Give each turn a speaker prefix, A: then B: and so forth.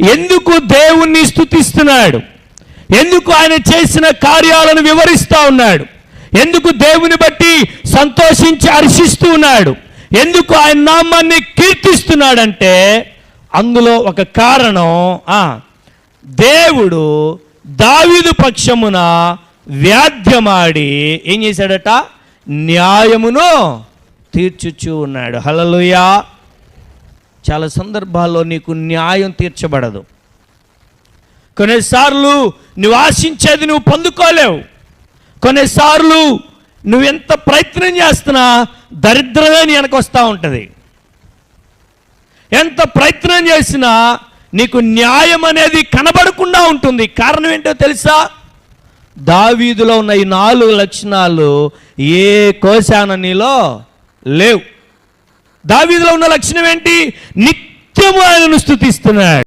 A: ఎందుకు దేవుణ్ణి స్తుతిస్తున్నాడు? ఎందుకు ఆయన చేసిన కార్యాలను వివరిస్తూ ఉన్నాడు? ఎందుకు దేవుని బట్టి సంతోషించి హర్షిస్తూ ఉన్నాడు? ఎందుకు ఆయన నామాన్ని కీర్తిస్తున్నాడంటే అందులో ఒక కారణం దేవుడు దావిదు పక్షమున వ్యాధ్యమాడి ఏం చేశాడట? న్యాయమును తీర్చుచూ ఉన్నాడు. హలలుయా చాలా సందర్భాల్లో నీకు న్యాయం తీర్చబడదు. కొన్నిసార్లు నువ్వు ఆశించేది నువ్వు పొందుకోలేవు. కొన్నిసార్లు నువ్వు ఎంత ప్రయత్నం చేస్తున్నా దరిద్రమే నీ వెనకొస్తూ ఉంటుంది. ఎంత ప్రయత్నం చేసినా నీకు న్యాయం అనేది కనబడకుండా ఉంటుంది. కారణం ఏంటో తెలుసా? దావీదులో ఉన్న ఈ నాలుగు లక్షణాలు ఏ కోశాన నీలో లేవు. దావీదులో ఉన్న లక్షణం ఏంటి? నిత్యము ఆయనను స్థుతిస్తున్నాడు.